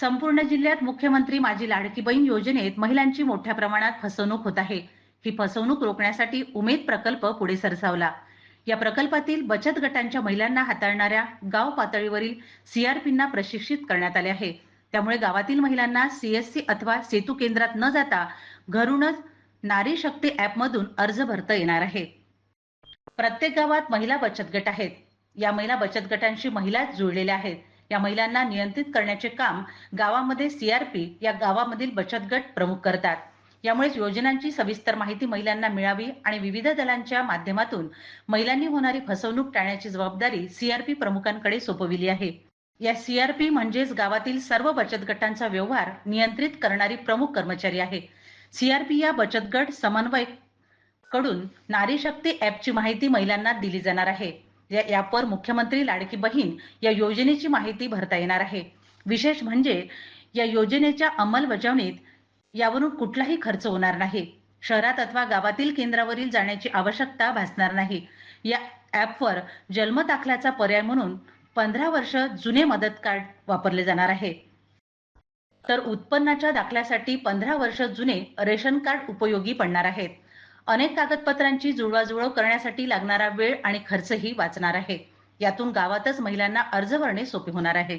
संपूर्ण जिल्ह्यात मुख्यमंत्री माझी लाडकी बहीण योजनेत महिलांची मोठ्या प्रमाणात फसवणूक होत आहे. ही फसवणूक रोखण्यासाठी उमेद प्रकल्प पुढे सरसावला. या प्रकल्पातील बचत गटांच्या महिलांना हाताळणाऱ्या गाव पातळीवरील सीआरपींना प्रशिक्षित करण्यात आले आहे. त्यामुळे गावातील महिलांना सीएससी अथवा सेतू केंद्रात न जाता घरूनच नारी शक्ती ऍपमधून अर्ज भरता येणार आहे. प्रत्येक गावात महिला बचत गट आहेत. या महिला बचत गटांशी महिलाच जुळलेल्या आहेत. या महिलांना नियंत्रित करण्याचे काम गावामध्ये सीआरपी या गावामधील बचत गट प्रमुख करतात. यामुळेच योजनांची सविस्तर माहिती महिलांना मिळावी आणि विविध दलांच्या माध्यमातून महिलांनी होणारी फसवणूक टाळण्याची जबाबदारी सीआरपी प्रमुखांकडे सोपविली आहे. या सीआरपी म्हणजेच गावातील सर्व बचत गटांचा व्यवहार नियंत्रित करणारी प्रमुख कर्मचारी आहे. सीआरपी या बचत गट समन्वयकडून नारी शक्ती ऍपची माहिती महिलांना दिली जाणार आहे. या ऍपवर मुख्यमंत्री लाडकी बहीण या योजनेची माहिती भरता येणार आहे. विशेष म्हणजे या योजनेच्या अंमलबजावणीत यावरून कुठलाही खर्च होणार नाही. शहरात अथवा गावातील केंद्रावरील जाण्याची आवश्यकता भासणार नाही. या ऍपवर जन्म दाखल्याचा पर्याय म्हणून पंधरा वर्ष जुने मदत कार्ड वापरले जाणार आहे. तर उत्पन्नाच्या दाखल्यासाठी पंधरा वर्ष जुने रेशन कार्ड उपयोगी पडणार आहेत. अनेक कागदपत्रांची जुळवाजुळव करण्यासाठी लागणारा वेळ आणि खर्चही वाचणार आहे. यातून गावातच महिलांना अर्ज भरणे सोपे होणार आहे.